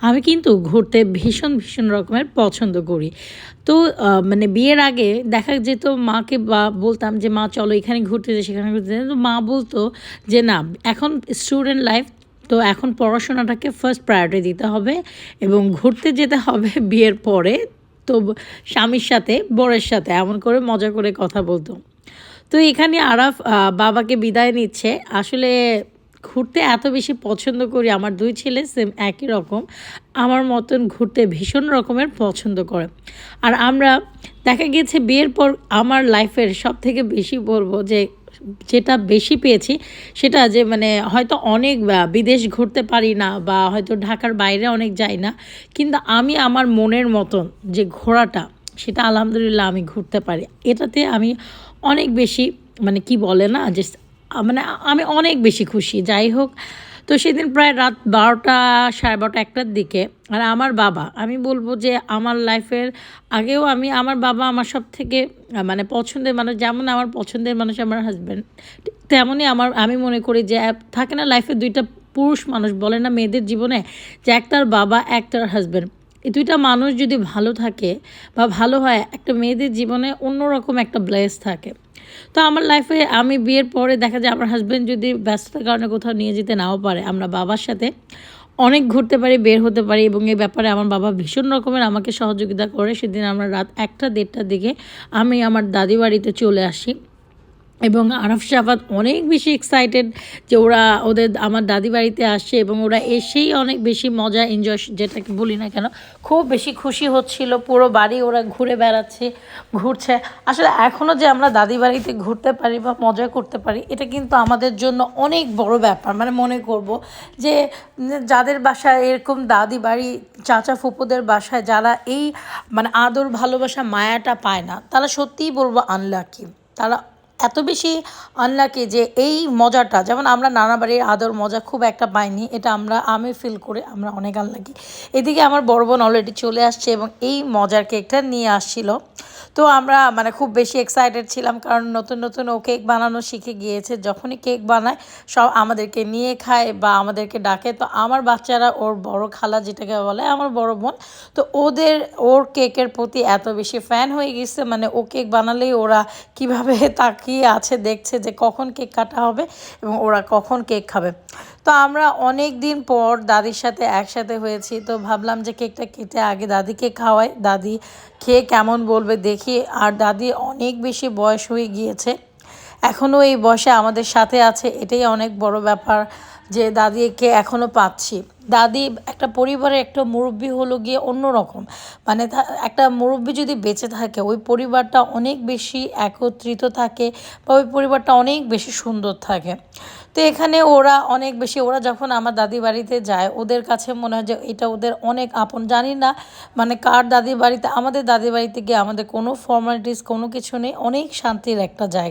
আমি কিন্তু ঘুরতে ভীষণ ভীষণ রকমের পছন্দ করি। তো মানে বিয়ের আগে দেখা যেত মাকে বা, বলতাম যে, মা, চলো এখানে ঘুরতে যাই, সেখানে ঘুরতে যাই। তো মা বলতো যে, না, এখন স্টুডেন্ট লাইফ তো এখন পড়াশোনাটাকে ফার্স্ট প্রায়োরিটি দিতে হবে এবং ঘুরতে যেতে হবে বিয়ের পরে। তো স্বামীর সাথে, বরের সাথে এমন করে মজা করে কথা বলতো। তো এখানে আরাফ বাবাকে বিদায় নিচ্ছে। আসলে ঘুরতে এত বেশি পছন্দ করি, আমার দুই ছেলে সেম একই রকম, আমার মতন ঘুরতে ভীষণ রকমের পছন্দ করে। আর আমরা, দেখা গেছে বিয়ের পর আমার লাইফের সব থেকে বেশি বলব যে, যেটা বেশি পেয়েছি, সেটা যে মানে হয়তো অনেক বিদেশ ঘুরতে পারি না বা হয়তো ঢাকার বাইরে অনেক যাই না, কিন্তু আমি আমার মনের মতন যে ঘোরাটা, সেটা আলহামদুলিল্লাহ আমি ঘুরতে পারি। এটাতে আমি অনেক বেশি মানে কি বলে না যে মানে আমি অনেক বেশি খুশি, যাই হোক। তো সেদিন প্রায় রাত বারোটা, সাড়ে বারোটা একটার দিকে, আর আমার বাবা, আমি বলব যে আমার লাইফের আগেও আমি, আমার বাবা আমার সব থেকে মানে পছন্দের মানুষ, যেমন আমার পছন্দের মানুষ আমার হাজব্যান্ড তেমনই আমার, আমি মনে করি যে থাকে না লাইফে দুইটা পুরুষ মানুষ, বলে না মেয়েদের জীবনে, যে একটার বাবা, একটার হাজব্যান্ড এই দুইটা মানুষ যদি ভালো থাকে বা ভালো হয়, একটা মেয়েদের জীবনে অন্যরকম একটা ব্লেস থাকে। তো আমার লাইফে আমি বিয়ের পরে দেখা যায় আমার হাজব্যান্ড যদি ব্যস্ততার কারণে কোথাও নিয়ে যেতে নাও পারে, আমরা বাবার সাথে অনেক ঘুরতে পারি, বের হতে পারি এবং এই ব্যাপারে আমার বাবা ভীষণ রকমের আমাকে সহযোগিতা করে। সেদিন আমরা রাত একটা দেড়টার দিকে আমি আমার দাদি বাড়িতে চলে আসি। এবং আরফ শাফাত অনেক বেশি এক্সাইটেড যে ওরা ওদের আমার দাদি বাড়িতে আসছে এবং ওরা এসেই অনেক বেশি মজা এনজয় যেটাকে বলি না কেন, খুব বেশি খুশি হচ্ছিল। পুরো বাড়ি ওরা ঘুরে বেড়াচ্ছে, ঘুরছে। আসলে এখনও যে আমরা দাদি বাড়িতে ঘুরতে পারি বা মজা করতে পারি, এটা কিন্তু আমাদের জন্য অনেক বড় ব্যাপার। মানে মনে করব যে যাদের বাসায় এরকম দাদি বাড়ি, চাচা ফুপুদের বাসায় যারা এই মানে আদর ভালোবাসা মায়াটা পায় না, তারা সত্যিই বলব আনলাকি তারা এত বেশি আনলাকি যে এই মজাটা, যেমন আমরা নানা বাড়ির আদর মজা খুব একটা পাইনি, এটা আমরা আমি ফিল করে আমরা অনেক আনলাকি এদিকে আমার বড় বোন অলরেডি চলে আসছে এবং এই মজার কেকটা নিয়ে আসছিল। তো আমরা মানে খুব বেশি এক্সাইটেড ছিলাম কারণ নতুন নতুন ও কেক বানানো শিখে গিয়েছে। যখনই কেক বানায়, সব আমাদেরকে নিয়ে খায় বা আমাদেরকে ডাকে। তো আমার বাচ্চারা, ওর বড় খালা যেটাকে বলে, আমার বড় বোন, তো ওদের, ওর কেকের প্রতি এত বেশি ফ্যান হয়ে গেছে মানে ও কেক বানালেই ওরা কীভাবে তাকিয়ে আছে, দেখছে যে কখন কেক কাটা হবে এবং ওরা কখন কেক খাবে। তো আমরা অনেক দিন পর দাদির সাথে একসাথে হয়েছি, তো ভাবলাম যে কেকটা কেটে আগে দাদিকে খাওয়াই। দাদি খেয়ে কেমন বলবে দেখি। আর দাদি অনেক বেশি বয়স হয়ে গিয়েছে এখনও এই বয়সে আমাদের সাথে আছে, এটাই অনেক বড় ব্যাপার যে দাদিকে এখনও পাচ্ছি। দাদি একটা পরিবারের একটা মুরব্বী হলো গিয়ে অন্যরকম। মানে একটা মুরব্বী যদি বেঁচে থাকে, ওই পরিবারটা অনেক বেশি একত্রিত থাকে বা ওই পরিবারটা অনেক বেশি সুন্দর থাকে। তো এখানে ওরা অনেক বেশি, ওরা যখন আমার দাদি বাড়িতে যায়, ওদের কাছে মনে হয় যে এটা ওদের অনেক আপন। জানি না মানে কার দাদি বাড়িতে, আমাদের দাদি বাড়িতে গিয়ে আমাদের কোনো ফর্মালিটিস কোনো কিছু নেই, অনেক শান্তির একটা জায়গা।